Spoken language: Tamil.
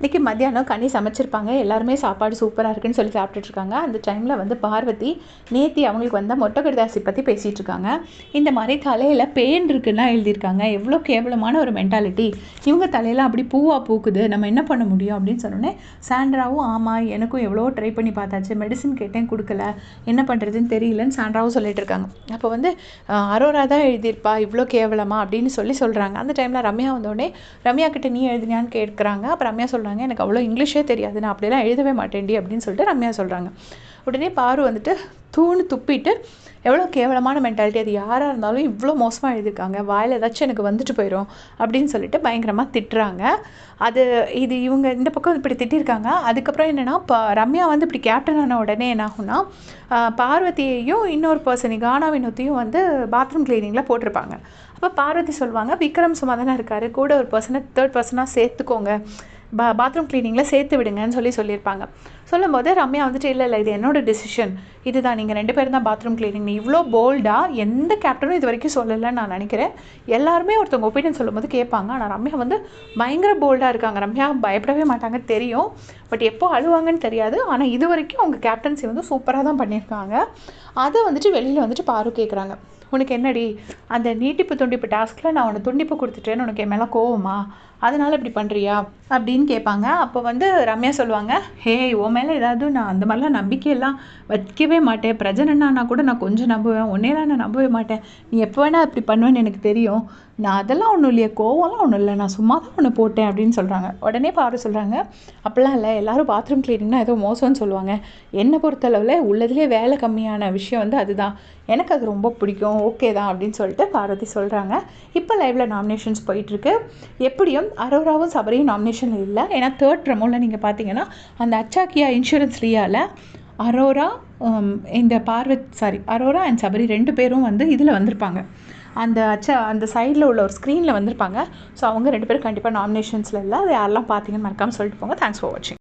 இன்றைக்கி மத்தியானம் கனி சமைச்சிருப்பாங்க. எல்லாருமே சாப்பாடு சூப்பராக இருக்குன்னு சொல்லி சாப்பிட்டுட்ருக்காங்க. அந்த டைமில் வந்து பார்வதி நேத்தி அவங்களுக்கு வந்த மொட்டை கடிதாசி பற்றி பேசிகிட்டு இருக்காங்க இந்த மாதிரி தலையில் பெயின் இருக்குன்னா எழுதியிருக்காங்க. எவ்வளோ கேவலமான ஒரு மென்டாலிட்டி இவங்க தலையில் அப்படி பூவாக பூக்குது. நம்ம என்ன பண்ண முடியும் அப்படின்னு சொன்னோன்னே சாண்ட்ராவும் ஆமாம் எனக்கும் எவ்வளோ ட்ரை பண்ணி பார்த்தாச்சு. மெடிசன் கேட்டேன் கொடுக்கல. என்ன பண்ணுறதுன்னு தெரியலன்னு சாண்ட்ராவும் சொல்லிட்டு இருக்காங்க அப்போ வந்து அரோரா தான் எழுதியிருப்பா. இவ்வளோ கேவலமா? அப்படின்னு சொல்லி சொல்கிறாங்க அந்த டைமில் ரம்யா வந்தோடனே ரம்யா கிட்ட நீ எழுதினியான்னு கேட்குறாங்க. அப்போ ரம்யா சொல்கிறாங்க எனக்கு அவ்வளோ இங்கிலீஷே தெரியாது. நான் அப்படிலாம் எழுதவே மாட்டேன்டி அப்படின்னு சொல்லிட்டு ரம்யா சொல்கிறாங்க உடனே பாரு வந்துட்டு தூணு துப்பிட்டு எவ்வளோ கேவலமான மென்டாலிட்டி அது யாராக இருந்தாலும் இவ்வளோ மோசமாக எழுதியிருக்காங்க. வாயில் ஏதாச்சும் எனக்கு வந்துட்டு போயிடும் அப்படின்னு சொல்லிட்டு பயங்கரமாக திட்டுறாங்க. அது இது இவங்க இந்த பக்கம் இப்படி திட்டிருக்காங்க. அதுக்கப்புறம் என்னென்னா இப்போ ரம்யா வந்து இப்படி கேப்டன் ஆன உடனே என்ன ஆகும்னா பார்வதியையும் இன்னொரு பர்சன் கானா வினோத்தையும் வந்து பாத்ரூம் கிளீனிங்கில் போட்டிருப்பாங்க. அப்போ பார்வதி சொல்லுவாங்க விக்ரம் சும்மா தானே இருக்காரு. கூட ஒரு பர்சனை தேர்ட் பர்சனாக சேர்த்துக்கோங்க. பா பாத்ரூம் க்ளீனிங்கில் சேர்த்து விடுங்கன்னு சொல்லி சொல்லியிருப்பாங்க. சொல்லும்போது ரம்யா வந்துட்டு இல்லை இல்லை இது என்னோட டிசிஷன் இதுதான் நீங்கள் ரெண்டு பேரும் தான் பாத்ரூம் க்ளீனிங் நீ இவ்வளோ போல்டாக எந்த கேப்டனும் இது வரைக்கும் சொல்லலைன்னு நான் நினைக்கிறேன். எல்லாருமே ஒருத்தவங்க ஒப்பீனியன் சொல்லும்போது கேட்பாங்க. ஆனால் ரம்யா வந்து பயங்கர போல்டாக இருக்காங்க. ரம்யா பயப்படவே மாட்டாங்க தெரியும். பட் எப்போ அழுவாங்கன்னு தெரியாது. ஆனால் இது வரைக்கும் அவங்க கேப்டன்சி வந்து சூப்பராக தான் பண்ணியிருக்காங்க. அதை வந்துட்டு வெளியில் வந்துட்டு பாரு கேட்குறாங்க உனக்கு என்னடி அந்த நீட்டிப்பு துண்டிப்பு டாஸ்கில் நான் உனக்கு துண்டிப்பு கொடுத்துட்டேன்னு உனக்கு என் மேலே கோவமா? அதனால் இப்படி பண்ணுறியா அப்படின்னு கேட்பாங்க. அப்போ வந்து ரம்யா சொல்லுவாங்க ஹே உன் மேலே ஏதாவது நான் அந்த மாதிரிலாம் நம்பிக்கையெல்லாம் வைக்கவே மாட்டேன். பிரஜனன்னா கூட நான் கொஞ்சம் நம்புவேன். உன்னையெல்லாம் நான் நம்பவே மாட்டேன். நீ எப்போ வேணால் அப்படி பண்ணுவேன்னு எனக்கு தெரியும். நான் அதெல்லாம் ஒன்றும் இல்லையே. கோவம்லாம் ஒன்றும் இல்லை. நான் சும்மா தான் ஒன்று போட்டேன். அப்படின்னு சொல்கிறாங்க உடனே பாரு சொல்கிறாங்க அப்படிலாம் இல்லை. எல்லாரும் பாத்ரூம் க்ளீனிங்னா ஏதோ மோசம்னு சொல்லுவாங்க. என்னை பொறுத்தளவில் உள்ளதுலேயே வேலை கம்மியான விஷயம் வந்து அதுதான். எனக்கு அது ரொம்ப பிடிக்கும். ஓகே தான் அப்படின்னு சொல்லிட்டு பார்வதி சொல்கிறாங்க இப்போ லைவில் நாமினேஷன்ஸ் போயிட்டுருக்கு. எப்படியும் அரோராவும் சபரியும் நாமினேஷன் இல்லை. ஏன்னா தேர்ட் ப்ரமோவில் நீங்கள் பார்த்தீங்கன்னா அந்த அச்சாக்கியா இன்சூரன்ஸ் லியாவில் அரோரா இந்த பார்வத் சாரி அரோரா அண்ட் சபரி ரெண்டு பேரும் வந்து இதில் வந்திருப்பாங்க. அந்த அச்சா அந்த சைடில் உள்ள ஒரு ஸ்க்ரீனில் வந்திருப்பாங்க. ஸோ அவங்க ரெண்டு பேரும் கண்டிப்பாக நாமினேஷன்ஸில் இல்லை. அது யாரெல்லாம் பார்த்தீங்கன்னு மறக்காமல் சொல்லிட்டு போங்க. தேங்க்ஸ் ஃபார் வாட்சிங்